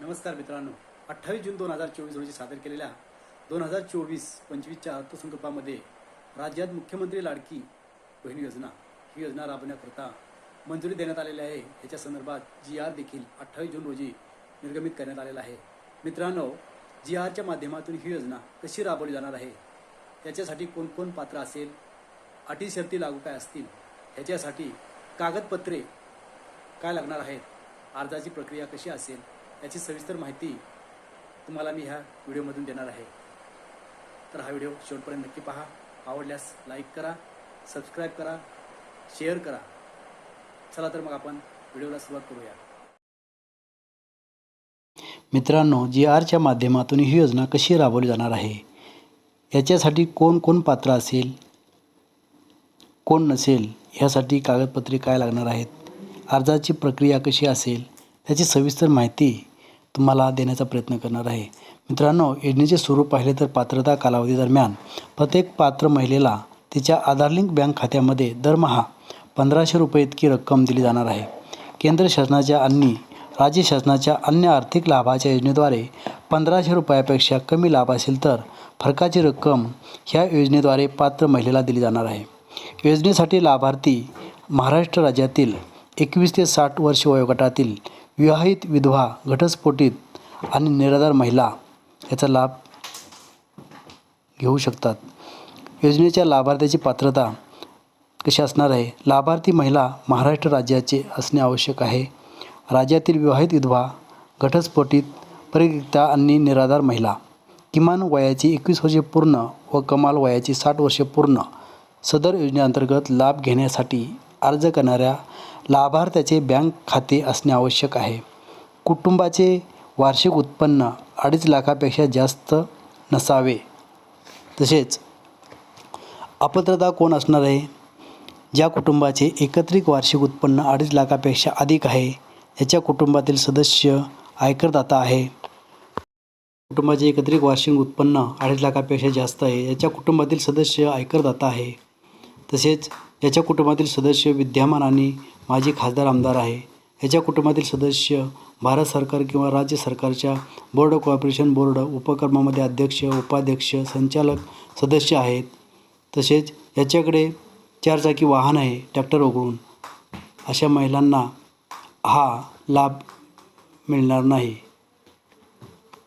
नमस्कार मित्रांनो. अठ्ठावीस जून दोन हजार चोवीस रोजी सादर केलेल्या दोन हजार चोवीस पंचवीसच्या अर्थसंकल्पामध्ये राज्यात मुख्यमंत्री लाडकी बहीण योजना ही योजना राबवण्याकरता मंजुरी देण्यात आलेली आहे. याच्या संदर्भात जी आर देखील अठ्ठावीस जून रोजी निर्गमित करण्यात आलेला आहे. मित्रांनो जी आरच्या माध्यमातून ही योजना कशी राबवली जाणार आहे? त्याच्यासाठी कोण कोण पात्र असेल? अटी शर्ती लागू काय असतील? ह्याच्यासाठी कागदपत्रे काय लागणार आहेत? अर्जाची प्रक्रिया कशी असेल? याची सविस्तर माहिती तुम्हाला मी ह्या व्हिडिओमधून देणार आहे. तर हा व्हिडिओ शेवटपर्यंत नक्की पहा. आवडल्यास लाईक करा सबस्क्राईब करा शेअर करा. चला तर मग आपण व्हिडिओला सुरुवात करूया. मित्रांनो जी आरच्या माध्यमातून ही योजना कशी राबवली जाणार आहे? याच्यासाठी कोण कोण पात्र असेल? कोण नसेल? ह्यासाठी कागदपत्रे काय लागणार आहेत? अर्जाची प्रक्रिया कशी असेल? त्याची सविस्तर माहिती तुम्हाला देण्याचा प्रयत्न करणार आहे. मित्रांनो योजनेचे स्वरूप पाहिले तर पात्रता कालावधी दरम्यान प्रत्येक पात्र महिलेला तिच्या आधार लिंक बँक खात्यामध्ये दरमहा पंधराशे रुपये इतकी रक्कम दिली जाणार आहे. केंद्र शासनाच्या आणि राज्य शासनाच्या अन्य आर्थिक लाभाच्या योजनेद्वारे पंधराशे रुपयापेक्षा कमी लाभ असेल तर फरकाची रक्कम ह्या योजनेद्वारे पात्र महिलेला दिली जाणार आहे. योजनेसाठी लाभार्थी महाराष्ट्र राज्यातील एकवीस ते साठ वर्ष वयोगटातील विवाहित विधवा घटस्फोटित आणि निराधार महिला याचा लाभ घेऊ शकतात. योजनेच्या लाभार्थ्याची पात्रता कशी असणार आहे? लाभार्थी महिला महाराष्ट्र राज्याचे असणे आवश्यक आहे. राज्यातील विवाहित विधवा घटस्फोटित परिरिक्ता आणि निराधार महिला किमान वयाची एकवीस वर्षे पूर्ण व कमाल वयाची साठ वर्षे पूर्ण सदर योजनेअंतर्गत लाभ घेण्यासाठी अर्ज करणाऱ्या लाभार्थ्याचे बँक खाते असणे आवश्यक आहे. कुटुंबाचे वार्षिक उत्पन्न अडीच लाखापेक्षा जास्त नसावे. तसेच अपत्रता कोण असणार आहे? ज्या कुटुंबाचे एकत्रित वार्षिक उत्पन्न अडीच लाखापेक्षा अधिक आहे याच्या कुटुंबातील सदस्य आयकरदाता आहे. कुटुंबाचे एकत्रित वार्षिक उत्पन्न अडीच लाखापेक्षा जास्त आहे याच्या कुटुंबातील सदस्य आयकरदाता आहे. तसेच याच्या कुटुंबातील सदस्य विद्यमान आणि माजी खासदार आमदार आहे. याच्या कुटुंबातील सदस्य भारत सरकार किंवा राज्य सरकारच्या बोर्ड कॉर्पोरेशन बोर्ड उपक्रमामध्ये अध्यक्ष उपाध्यक्ष संचालक सदस्य आहेत. तसेच याच्याकडे चारचाकी वाहन आहे ट्रॅक्टर वगळून अशा महिलांना हा लाभ मिळणार नाही.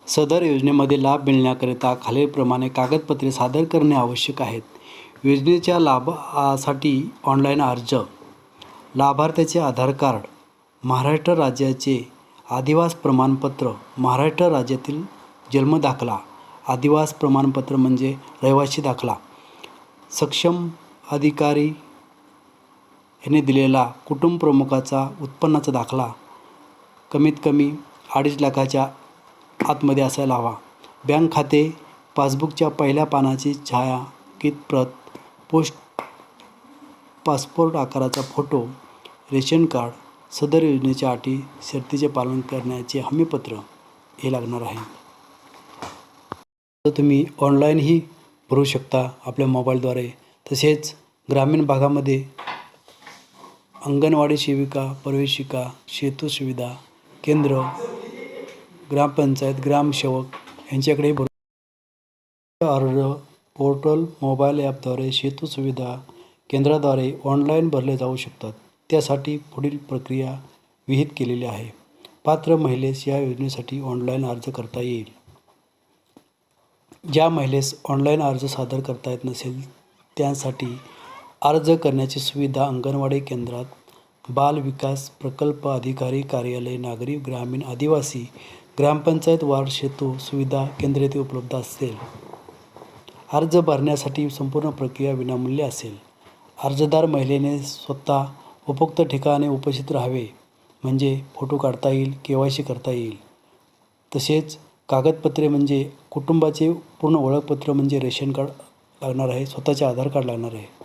सदर योजनेमध्ये लाभ मिळण्याकरिता खालीलप्रमाणे कागदपत्रे सादर करणे आवश्यक आहेत. योजनेच्या लाभासाठी ऑनलाईन अर्ज लाभार्थ्याचे आधार कार्ड महाराष्ट्र राज्याचे आदिवास प्रमाणपत्र महाराष्ट्र राज्यातील जन्मदाखला आदिवास प्रमाणपत्र म्हणजे रहिवासी दाखला सक्षम अधिकारी याने दिलेला कुटुंब प्रमुखाचा उत्पन्नाचा दाखला कमीत कमी अडीच लाखाच्या आतमध्ये असायला हवा. बँक खाते पासबुकच्या पहिल्या पानाची छायाकित प्रत पोस्ट पासपोर्ट आकाराचा फोटो रेशन कार्ड सदर योजनेच्या अटी शर्तीचे पालन करण्याचे हमीपत्र हे लागणार आहे. तर तुम्ही ऑनलाईनही भरू शकता आपल्या मोबाईलद्वारे. तसेच ग्रामीण भागामध्ये अंगणवाडी सेविका प्रवेशिका सेतू सुविधा केंद्र ग्रामपंचायत ग्रामसेवक यांच्याकडे भरू अर्ज पोर्टल मोबाईल ॲपद्वारे सेतू सुविधा केंद्राद्वारे ऑनलाईन भरले जाऊ शकतात. त्यासाठी पुढील प्रक्रिया विहित केलेली आहे. पात्र महिलेस या योजनेसाठी ऑनलाईन अर्ज करता येईल. ज्या महिलेस ऑनलाईन अर्ज सादर करता येत नसेल त्यासाठी अर्ज करण्याची सुविधा अंगणवाडी केंद्रात बाल विकास प्रकल्प अधिकारी कार्यालय नागरी ग्रामीण आदिवासी ग्रामपंचायत वार्ड सेतू सुविधा केंद्र येथे उपलब्ध असेल अर्ज भरण्यासाठी संपूर्ण प्रक्रिया विनामूल्य असेल. अर्जदार महिलेने स्वतः उपयुक्त ठिकाणी उपस्थित राहावे म्हणजे फोटो काढता येईल के वाय सी करता येईल. तसेच कागदपत्रे म्हणजे कुटुंबाचे पूर्ण ओळखपत्र म्हणजे रेशन कार्ड लागणार आहे स्वतःचे आधार कार्ड लागणार आहे.